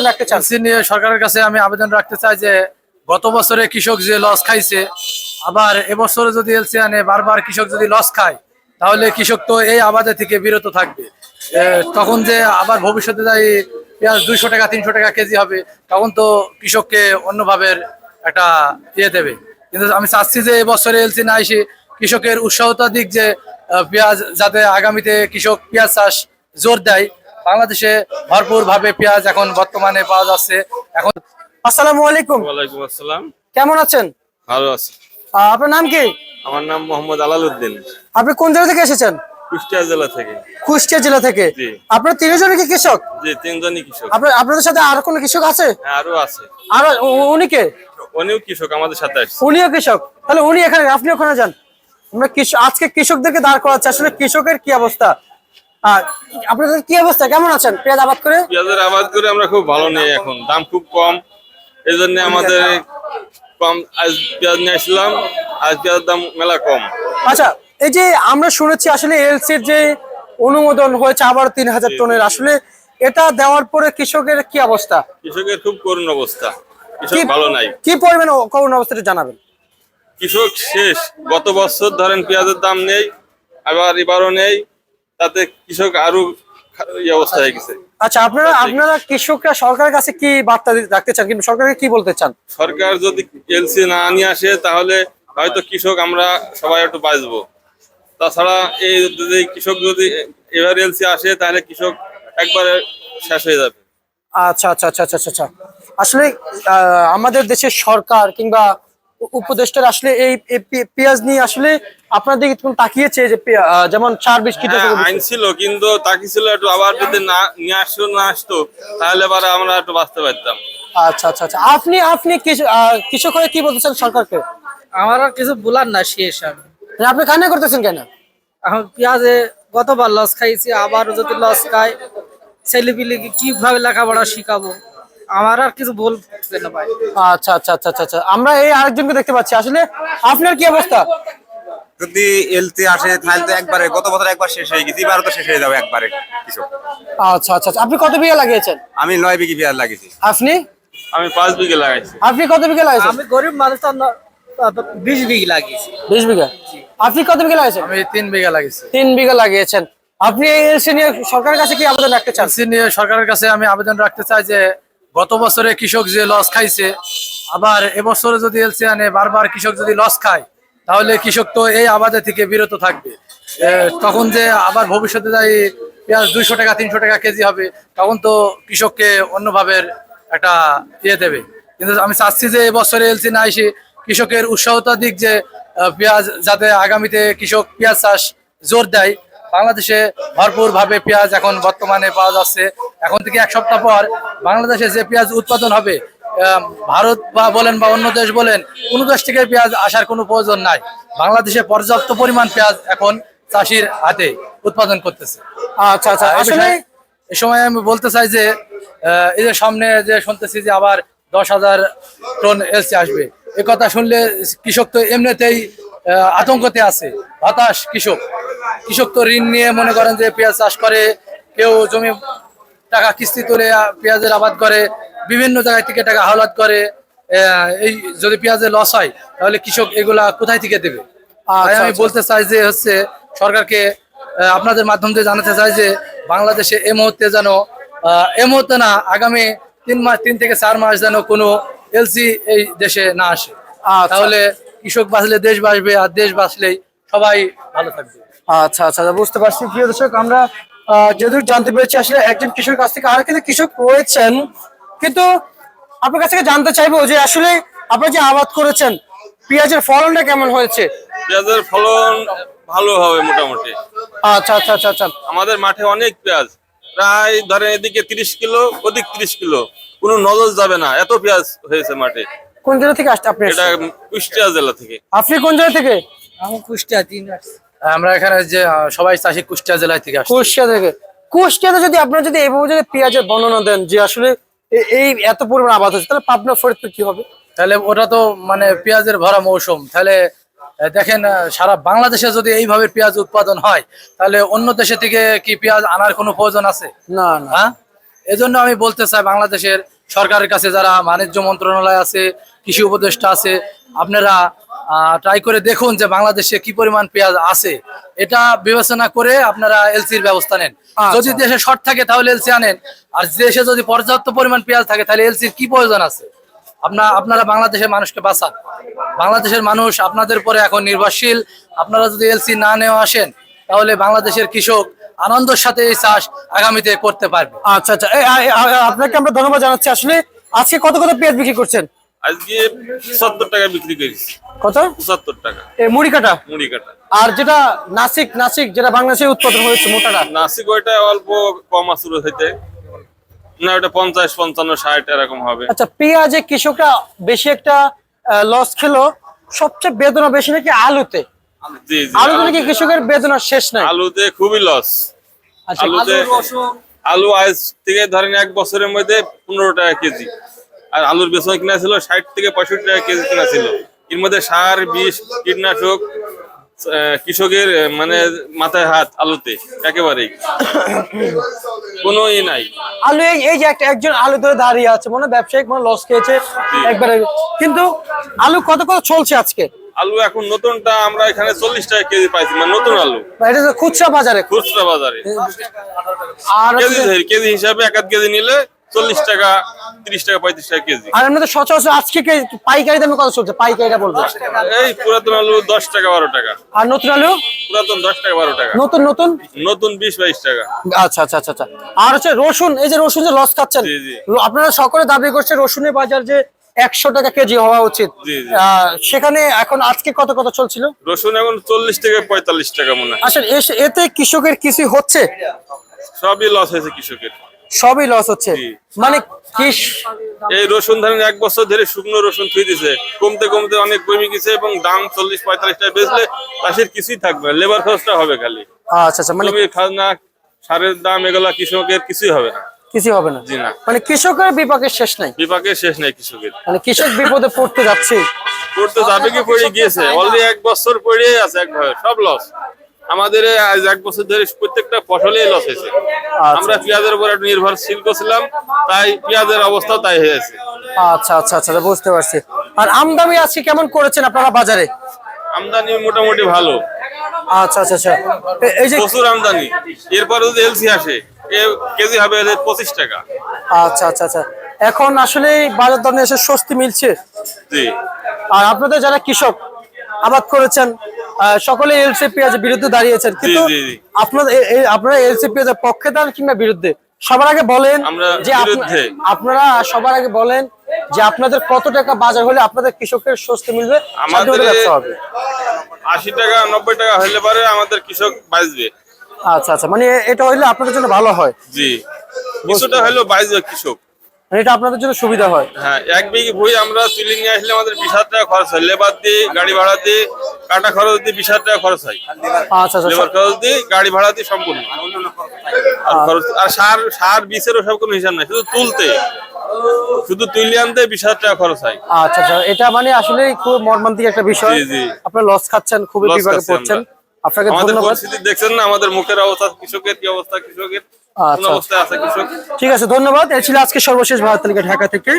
আবেদন রাখতে চান নিয়ে সরকারের কাছে আমি আবেদন রাখতে চাই যে গত বছরে কৃষক যে লস খাইছে, আবার এবছরে যদি এলসি আনে, বারবার কৃষক যদি লস খায়, তাহলে কৃষক তো এই আবাদে থেকে বিরত থাকবে। তখন যে আবার ভবিষ্যতে যাই পেঁয়াজ দুইশো টাকা, তিনশো টাকা কেজি হবে, তখন তো কৃষককে অন্যভাবে একটা ইয়ে দেবে। কিন্তু আমি চাচ্ছি যে এবছরে এলসি না এসে কৃষকের উৎসাহতা দিক যে পেঁয়াজ যাতে আগামীতে কৃষক পেঁয়াজ চাষ জোর দেয় বাংলাদেশে ভরপুর ভাবে পেঁয়াজ এখন বর্তমানে পাওয়া যাচ্ছে। এখন আসসালামু আলাইকুম। ওয়ালাইকুম আসসালাম। কেমন আছেন? ভালো আছি। আপনার নাম কি? আমার নাম মোহাম্মদ আলালউদ্দিন। আপনি কোন জেলা থেকে এসেছেন? কুষ্টিয়া জেলা থেকে। কুষ্টিয়া জেলা থেকে। আপনার তিনজনই কি কৃষক? জি তিনজনই কৃষক। আপনার আপনাদের সাথে আর কোনো কৃষক আছে? হ্যাঁ আরও আছে। আর উনি কে? উনিও কৃষক আমাদের সাথে আসছে উনিও কৃষক। তাহলে উনি এখানে আপনি ওখানে যান। আমরা কৃষক আজকে কৃষকদেরকে দাঁড় করাচ্ছি। আসলে কৃষকের কি অবস্থা? আপনাদের কি অবস্থা? কেমন আছেন? পেঁয়াজ আবাদ করে? পেঁয়াজের আবাদ করে আমরা খুব ভালো নেই এখন। দাম খুব কম। এই জন্য আমাদের কম আজ পেঁয়াজ নিয়ে আসলাম। আজ পেঁয়াজের দাম মেলা কম। আচ্ছা এই যে আমরা শুনেছি আসলে এলসির যে অনুমোদন হয়েছে আবার তিন হাজার টনের আসলে এটা দেওয়ার পরে কৃষকের কি অবস্থা? কৃষকের খুব করুণ অবস্থা। কৃষক ভালো নাই। কি পরিমাণ করুণ অবস্থাটা জানাবেন? কৃষক শেষ। গত বছর ধরেন পেঁয়াজের দাম নেই আবার এবারও নেই। তাতে কৃষক আরও অবস্থা হয়ে গেছে। আচ্ছা আপনারা আপনারা কৃষকরা সরকারের কাছে কি বার্তা দিতে- রাখতে চান? কিন্তু সরকারকে কি বলতে চান? সরকার যদি এলসি না নিয়ে আসে তাহলে হয়তো কৃষক আমরা সবাই একটু বাঁচবো। তাছাড়া এই যদি কৃষক যদি এবার এলসি আসে তাহলে কৃষক একবারে শেষ হয়ে যাবে। আচ্ছা আচ্ছা আচ্ছা আচ্ছা আচ্ছা, আসলে আহ, আমাদের দেশের সরকার কিংবা উপদেষ্টার আসলে এই পেঁয়াজ নিয়ে আসলে আপনার দিকে তাকিয়েছে যে যেমন চার বিশ হ্যাঁ, আইন ছিল কিন্তু তাকিয়েছিল একটু আবার যদি না নিয়ে আসতো না আসতো তাহলে এবার আমরা একটু বাঁচতে পারতাম। আচ্ছা আচ্ছা আচ্ছা। আপনি আপনি কৃষক হয়ে কি বলতেছেন সরকারকে? আমার আর কিছু বলার না শেষ আমি মানে আপনি কান্না করতেছেন কেন? এখন পেঁয়াজে গতবার লস খাইছি আবারও যদি লস খাই ছেলেপিলিকে কীভাবে লেখাপড়া শিখাবো? আমার আর কিছু বলতে না ভাই। আচ্ছা আচ্ছা আচ্ছা আচ্ছা আচ্ছা। আমরা এই আরেকজনকে দেখতে পাচ্ছি। আসলে আপনার কি অবস্থা? যদি এলতে আসে তাহলে তো একবারে গত বছর একবার শেষ হয়ে গেছে এবারও তো শেষ হয়ে যাবে একবারে কিছু। আচ্ছা আচ্ছা আচ্ছা। আপনি কত বিঘা লাগিয়েছেন? আমি নয় বিঘি পেঁয়াজ লাগিয়েছি। আপনি? আমি পাঁচ বিঘে লাগাইছি আপনি কত বিঘা লাগিয়েছেন? আমি গরিব মানুষ তো না- বিশ বিঘি লাগিয়েছি। বিশ বিঘা? আপনি কত বিঘা লাগিয়েছেন? আমি তিন বিঘা লাগিয়েছি। তিন বিঘা লাগিয়েছেন। আপনি এই নিয়ে সরকারের কাছে কি আবেদন রাখতে চান? সিনিয়র সরকারের কাছে আমি আবেদন রাখতে চাই যে গত বছরে কৃষক যে লস খাইছে, আবার এবছরে যদি এলসি আনে, বারবার কৃষক যদি লস খায়, তাহলে কৃষক তো এই আবাদে থেকে বিরত থাকবে। তখন যে আবার ভবিষ্যতে যাই পেঁয়াজ দুইশো টাকা, তিনশো টাকা কেজি হবে, তখন তো কৃষককে অন্যভাবে একটা ইয়ে দেবে। কিন্তু আমি চাচ্ছি যে এবছরে এলসি না এসে কৃষকের উৎসাহতা দিক যে পেঁয়াজ যাতে আগামীতে কৃষক পেঁয়াজ চাষ জোর দেয় বাংলাদেশে ভরপুর ভাবে পেঁয়াজ এখন বর্তমানে পাওয়া যাচ্ছে। এখন থেকে এক সপ্তাহ পর বাংলাদেশে যে পেঁয়াজ উৎপাদন হবে ভারত বা বলেন বা অন্য দেশ বলেন কোনো দেশ থেকে পেঁয়াজ আসার কোনো প্রয়োজন নাই। বাংলাদেশে পর্যাপ্ত পরিমাণ পেঁয়াজ এখন চাষির হাতে উৎপাদন করতেছে। আচ্ছা আচ্ছা। আসলে বিষয়ে- সময় আমি বলতে চাই যে এই যে সামনে যে শুনতেছি যে আবার দশ হাজার টন এলসি আসবে। এ কথা শুনলে কৃষক তো এমনিতেই আতঙ্কতে আছে। হতাশ কৃষক। কৃষক তো ঋণ নিয়ে মনে করেন যে পেঁয়াজ চাষ করে কেউ জমি টাকা কিস্তি তুলে পেঁয়াজের আবাদ করে বিভিন্ন জায়গায় থেকে টাকা হাওলাত করে এই যদি পেঁয়াজের লস হয় তাহলে কৃষক এগুলা কোথায় থেকে দেবে আচ্ছা, আমি আচ্ছা। বলতে চাই যে হচ্ছে সরকারকে আপনাদের মাধ্যম দিয়ে জানাতে চাই যে বাংলাদেশে এ মুহূর্তে যেন আহ, এই মুহূর্তে না আগামী তিন মাস তিন থেকে চার মাস যেন কোনো এলসি এই দেশে না আসে আচ্ছা। তাহলে কৃষক বাঁচলে দেশ বাঁচবে আর দেশ বাঁচলেই সবাই ভালো থাকবে। আচ্ছা আচ্ছা আচ্ছা, বুঝতে পারছি। প্রিয় দর্শক আমরা আহ, যতটুকু জানতে পেরেছি আসলে একজন কৃষকের কাছ থেকে আর কিন্তু কৃষক রয়েছেন। কিন্তু আপনার কাছ থেকে জানতে চাইব যে আসলে আপনারা যে আবাদ করেছেন পেঁয়াজের ফলনটা কেমন হয়েছে? পেঁয়াজের ফলন ভালো হবে মোটামুটি। আচ্ছা আচ্ছা আচ্ছা আচ্ছা। আমাদের মাঠে অনেক পেঁয়াজ। প্রায় ধরেন এদিকে তিরিশ কিলো ওদিক তিরিশ কিলো। কোনো নজর যাবে না। এত পেঁয়াজ হয়েছে মাঠে। কোন জেলা থেকে আসছে আপনি এটা কুষ্টিয়া জেলা থেকে। আপনি কোন জেলা থেকে? আমরা এখানে যে সবাই চাষি কুষ্টিয়া জেলায় থেকে কুষ্টিয়া থেকে। কুষ্টিয়াতে যদি আপনারা যদি এইভাবে যদি পেঁয়াজের বর্ণনা দেন যে আসলে এই এত পরিমাণ আবাদ হচ্ছে তাহলে পাবনা ফরিদপুর কি হবে? তাহলে ওটা তো মানে পেঁয়াজের ভরা মৌসুম। তাহলে দেখেন সারা বাংলাদেশে যদি এইভাবে পেঁয়াজ উৎপাদন হয় তাহলে অন্য দেশে থেকে কি পেঁয়াজ আনার কোনো প্রয়োজন আছে? না না। হ্যাঁ? এজন্য আমি বলতে চাই বাংলাদেশের সরকারের কাছে যারা বাণিজ্য মন্ত্রণালয় আছে কৃষি উপদেষ্টা আছে আপনারা ট্রাই করে দেখুন যে বাংলাদেশে কি পরিমাণ পেঁয়াজ আছে। এটা বিবেচনা করে আপনারা এলসির ব্যবস্থা নেন। আচ্ছা। যদি দেশে শর্ট থাকে তাহলে এলসি আনেন। আর দেশে যদি পর্যাপ্ত পরিমাণ পেঁয়াজ থাকে তাহলে এলসির কি প্রয়োজন আছে? আপনার আপনারা বাংলাদেশের মানুষকে বাঁচান। বাংলাদেশের মানুষ আপনাদের পরে এখন নির্ভরশীল। আপনারা যদি এলসি না নেওয়া আসেন তাহলে বাংলাদেশের কৃষক আনন্দের সাথে এই চাষ আগামীতে করতে পারবে। আচ্ছা আচ্ছা। আপনাকে আমরা ধন্যবাদ জানাচ্ছি। আসলে আজকে কত কত পেঁয়াজ বিক্রি করছেন? আজকে পঁচাত্তর টাকা বিক্রি করেছি। কত? পঁচাত্তর টাকা। এ মুড়ি কাটা? মুড়ি কাটা। আর যেটা নাসিক নাসিক যেটা বাংলাদেশে উৎপাদন হয়েছে মোটাটা? নাসিক ওইটা অল্প কম আসুর হইতে। না ওটা পঞ্চাশ পঞ্চান্ন ষাট এরকম হবে। আচ্ছা পেঁয়াজে কৃষকরা বেশি একটা লস খেলো। সবচেয়ে বেদনা বেশি নাকি আলুতে? জি জি আলুতে নাকি কৃষকের বেদনা শেষ নাই? আলুতে খুবই লস আচ্ছা আলুতে আলু আজ থেকে ধরেন এক বছরের মধ্যে পনেরো টাকা কেজি। আর আলুর বেসন কিনা ছিল ষাট থেকে পঁয়ষট্টি টাকা কেজি কিনা ছিল। এর মধ্যে সার বিষ কীটনাশক কৃষকের মানে মাথায় হাত আলুতে একেবারেই। কোনো ই নাই। আলু এই যে একটা একজন আলু ধরে দাঁড়িয়ে আছে মনে ব্যবসায়িক মানে লস খেয়েছে একবারে। কিন্তু আলু কত কত চলছে আজকে? আলু এখন নতুনটা আমরা এখানে চল্লিশ টাকা কেজি পাইছি মানে নতুন আলু। এটা খুচরা বাজারে। খুচরা বাজারে। আর কেজি কেজি হিসাবে এক কেজি নিলে চল্লিশ টাকা তিরিশ টাকা পঁয়ত্রিশ টাকা কেজি। আর এমনি তো সচরাচর আজকে পাইকারি দামে কত চলছে? পাইকারিটা বলব। এই পুরাতন আলু দশ টাকা বারো টাকা। আর নতুন আলু? পুরাতন দশ টাকা বারো টাকা। নতুন নতুন? নতুন বিশ বাইশ টাকা। আচ্ছা আচ্ছা আচ্ছা আচ্ছা। আর হচ্ছে রসুন এই যে রসুন যে লস খাচ্ছেন জি, জি। আপনারা সকলে দাবি করছে রসুনের বাজার যে একশো টাকা কেজি হওয়া উচিত। জি, জি। আহ, সেখানে এখন আজকে কত কত চলছিল? রসুন এখন চল্লিশ থেকে পঁয়তাল্লিশ টাকা মনে হয়। আসলে এতে কৃষকের কিছু হচ্ছে? সবই লস হয়েছে কৃষকের। সবই লস হচ্ছে। মানে কৃষ এই রসুন ধরেন এক বছর ধরে শুকনো রসুন থুই দিছে। কমতে কমতে অনেক কমে গেছে এবং দাম চল্লিশ পঁয়তাল্লিশ টাকা বেচলে চাষের কিছুই থাকবে না। লেবার খরচটা হবে খালি। আচ্ছা আচ্ছা মানে খাজনা সারের দাম এগুলা কৃষকের কিছুই হবে না। কিছু হবে না। মানে কৃষকের বিপাকের শেষ নাই? বিপাকে শেষ নেই কৃষকের। মানে কৃষক বিপদে পড়তে যাচ্ছে। পড়তে যাবে কি পড়ে গিয়েছে? অলরেডি এক বছর পড়ে আছে একভাবে। সব লস আমাদের আজ এক বছর ধরে প্রত্যেকটা ফসলেই লস হয়েছে। আমরা পেঁয়াজের উপর একটু নির্ভরশীল করছিলাম তাই পেঁয়াজের অবস্থাও তাই হয়েছে আচ্ছা আচ্ছা আচ্ছা বুঝতে পারছি। আর আমদানি আজকে কেমন করেছেন আপনারা বাজারে? আমদানি মোটামুটি ভালো। আচ্ছা আচ্ছা আচ্ছা। এই যে প্রচুর আমদানি। এরপরে যদি এলসি আসে এ কেজি হবে পঁচিশ টাকা। আচ্ছা আচ্ছা আচ্ছা। এখন আসলে বাজার দরে এসে স্বস্তি মিলছে। জি। আর আপনাদের যারা কৃষক আবাদ করেছেন সকলে এলসি পেঁয়াজের বিরুদ্ধে দাঁড়িয়েছেন। কিন্তু। আপনাদের আপনারা এলসি পেঁয়াজের পক্ষে দান কিংবা বিরুদ্ধে? সবার আগে বলেন যে আপনারা সবার আগে বলেন যে আপনাদের কত টাকা বাজার হলে আপনাদের কৃষকের স্বস্তি মিলবে? আমাদের হবে। আশি টাকা নব্বই টাকা হলে পরে আমাদের কৃষক বাঁচবে। আচ্ছা আচ্ছা। মানে এটা হইলে আপনাদের জন্য ভালো হয়। জি। কিছুটা হলেও বাঁচবে কৃষক। এটা আপনাদের জন্য সুবিধা হয়? হ্যাঁ এক বিঘি ভুই আমরা নিয়ে আসলে আমাদের বিশ হাজার টাকা খরচ হয়। লেবার দিয়ে গাড়ি ভাড়া দিয়ে কাটা খরচ দিয়ে বিশ হাজার টাকা খরচ হয়। আচ্ছা আচ্ছা লেবার খরচ দিয়ে গাড়ি ভাড়া দিয়ে সম্পূর্ণ। আর খরচ আর সার সার বিষের ওসব কোনো হিসাব নাই শুধু তুলতে। শুধু তুলে আনতে বিশ হাজার টাকা খরচ হয়। আচ্ছা আচ্ছা। এটা মানে আসলে খুব মর্মান্তিক একটা বিষয়। আপনার লস খাচ্ছেন খুবই বিভাগে পড়ছেন। আপনাকে ধন্যবাদ। দেখছেন না আমাদের মুখের অবস্থা কৃষকের কি অবস্থা কৃষকের? আচ্ছা। ঠিক আছে ধন্যবাদ। এ ছিল আজকে সর্বশেষ ভারত তালিকা ঢাকা থেকে।